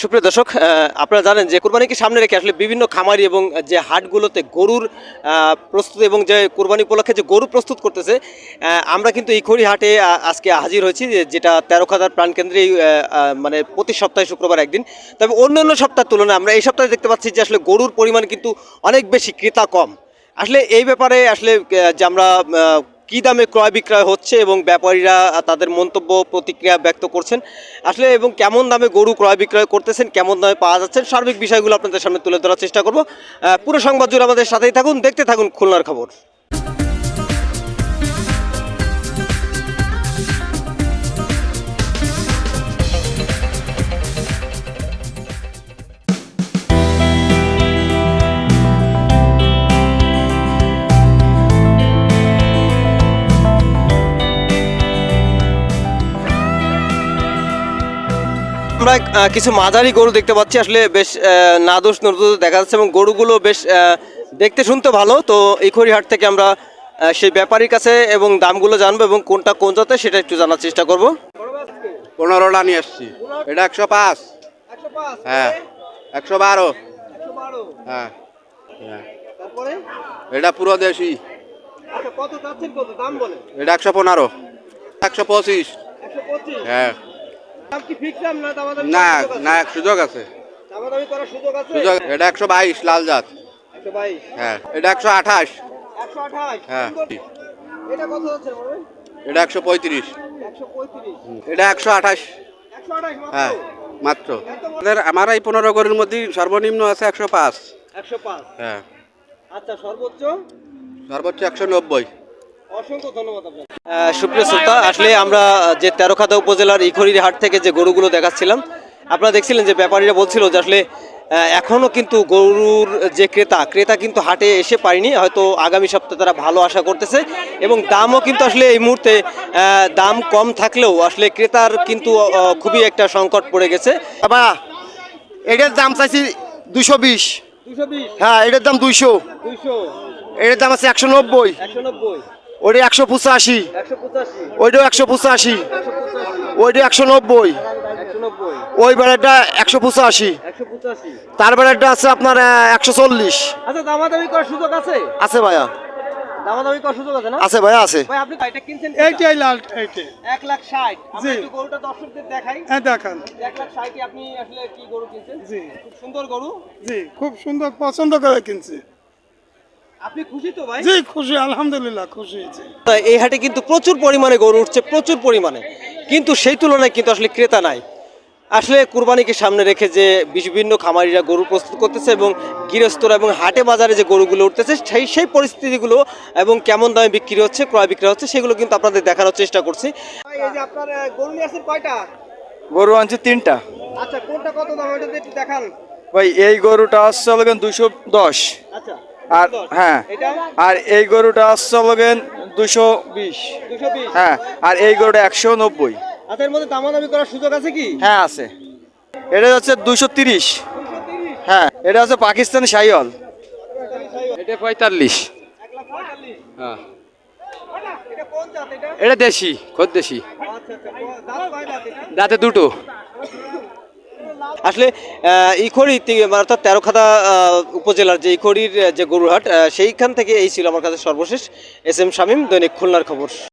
সুপ্রিয় দর্শক আপনারা জানেন যে কোরবানিকে সামনে রেখে আসলে বিভিন্ন খামারি এবং যে হাটগুলোতে গরুর প্রস্তুত এবং যে কোরবানি উপলক্ষে যে গরু প্রস্তুত করতেছে আমরা কিন্তু এই খড়ি হাটে আজকে হাজির হয়েছি যেটা তেরো খাদার প্রাণকেন্দ্রে এই, আহ, আহ, মানে প্রতি সপ্তাহে শুক্রবার একদিন। তবে অন্য অন্য সপ্তাহের তুলনায় আমরা এই সপ্তাহে দেখতে পাচ্ছি যে আসলে গরুর পরিমাণ কিন্তু অনেক বেশি ক্রেতা কম। আসলে এই ব্যাপারে আসলে যে আমরা কি দামে ক্রয় বিক্রয় হচ্ছে এবং ব্যাপারীরা তাদের মন্তব্য প্রতিক্রিয়া ব্যক্ত করছেন? আসলে এবং কেমন দামে গরু ক্রয় বিক্রয় করতেছেন, কেমন দামে পাওয়া যাচ্ছে, সার্বিক বিষয়গুলো আপনাদের সামনে তুলে ধরার চেষ্টা করব। পুরো সংবাদ জুড়ে আমাদের সাথেই থাকুন, দেখতে থাকুন খুলনার খবর। আমরা কিছু মাঝারি গরু দেখতে পাচ্ছি। আসলে বেশ আহ, নাদোষ নদুষ দেখা যাচ্ছে এবং গরুগুলো বেশ দেখতে শুনতে ভালো। তো এই খড়িহাট থেকে আমরা সেই ব্যাপারীর কাছে এবং দামগুলো জানব এবং কোনটা কোন জাতে সেটা একটু জানার চেষ্টা করব। পনেরোটা নিয়ে আসছি। এটা একশো পাঁচ। হ্যাঁ একশো বারো। হ্যাঁ হ্যাঁ। এটা পুরো দেশি। এটা একশো পনেরো। একশো পঁচিশ। হ্যাঁ। না না সুযোগ আছে? সুযোগ এটা একশো বাইশ লাল জাত। হ্যাঁ এটা একশো আঠাশ। হ্যাঁ। এটা একশো পঁয়ত্রিশ। এটা একশো আঠাশ। হ্যাঁ মাত্র। আমার এই পনেরো গরুর মধ্যে সর্বনিম্ন আছে একশো পাঁচ। একশো পাঁচ। হ্যাঁ। আচ্ছা সর্বোচ্চ? সর্বোচ্চ একশো নব্বই। অসংখ্য ধন্যবাদ আপনাকে। সুপ্রিয় শ্রোতা আসলে আমরা যে তেরোখাদা উপজেলার ইখরির হাট থেকে যে গরুগুলো দেখাচ্ছিলাম আপনারা দেখছিলেন যে ব্যাপারীরা বলছিল যে আসলে আহ, এখনও কিন্তু গরুর যে ক্রেতা ক্রেতা কিন্তু হাটে এসে পায়নি হয়তো আগামী সপ্তাহে তারা ভালো আশা করতেছে এবং দামও কিন্তু আসলে এই মুহূর্তে দাম কম থাকলেও আসলে ক্রেতার কিন্তু খুবই একটা সংকট পড়ে গেছে। বাবা এটার দাম চাইছি দুশো বিশ। দুশো বিশ? হ্যাঁ এটার দাম দুইশো। দুইশো। এটার দাম আছে একশো নব্বই। একশো নব্বই। ওইটা একশো পঁচাশি। ওইটাও একশো পঁচাশি। ওইটা একশো নব্বই। ওই বেড়াটা একশো পঁচাশি। তার বেড়াটা আছে আপনার একশো চল্লিশ। আচ্ছা দামাদামি করার সুযোগ আছে? আছে ভাইয়া। দামাদামি করার সুযোগ আছে না? আছে ভাইয়া আছে। ভাই আপনি এটা কিনছেন এইটাই লাল এইটাই। এক লাখ ষাট। আমি একটু গরুটা দর্শকদের দেখাই। হ্যাঁ দেখান। এক লাখ ষাটে আপনি আসলে কি গরু কিনছেন? জি। খুব সুন্দর গরু। জি খুব সুন্দর পছন্দ করে কিনছি। আপনি খুশি তো ভাই? জি খুশি আলহামদুলিল্লাহ খুশি এই হাটে কিন্তু প্রচুর পরিমাণে গরু উঠছে প্রচুর পরিমাণে। কিন্তু সেই তুলনায় কিন্তু আসলে ক্রেতা নাই। আসলে কুরবানিকে সামনে রেখে যে বিভিন্ন খামারিরা গরু প্রস্তুত করতেছে এবং গৃহস্থরা এবং হাটে বাজারে যে গরুগুলো উঠতেছে সেই সেই পরিস্থিতিগুলো এবং কেমন দামে বিক্রি হচ্ছে ক্রয় বিক্রি হচ্ছে সেগুলো কিন্তু আপনাদের দেখানোর চেষ্টা করছি। এই আপনার গরু নিয়ে আসছেন কয়টা? গরু আনছি তিনটা। আচ্ছা কোনটা কত দাম দেখান। ভাই এই গরুটা আসছে দুশো দশ। আর হ্যাঁ। আর এই গরুটা আসছে লগেন দুশো বিশ। হ্যাঁ আর এই গরুটা একশো নব্বই। আচ্ছা এর মধ্যে দামাদামি করার সুযোগ আছে কি? হ্যাঁ আছে। এটা হচ্ছে দুশো তিরিশ। হ্যাঁ এটা হচ্ছে পাকিস্তানি সাইওয়াল এটা পঁয়তাল্লিশ। হ্যাঁ। এটা কোন জাত এটা? এটা দেশি খোদ দেশি আচ্ছা আচ্ছা দাঁতে দুটো। আসলে ইখড়ি মানে অর্থাৎ তেরোখাদা উপজেলার যে ইখড়ির যে গরুহাট সেইখান থেকে এই ছিল আমার কাছে সর্বশেষ। এস এম শামীম, দৈনিক খুলনার খবর।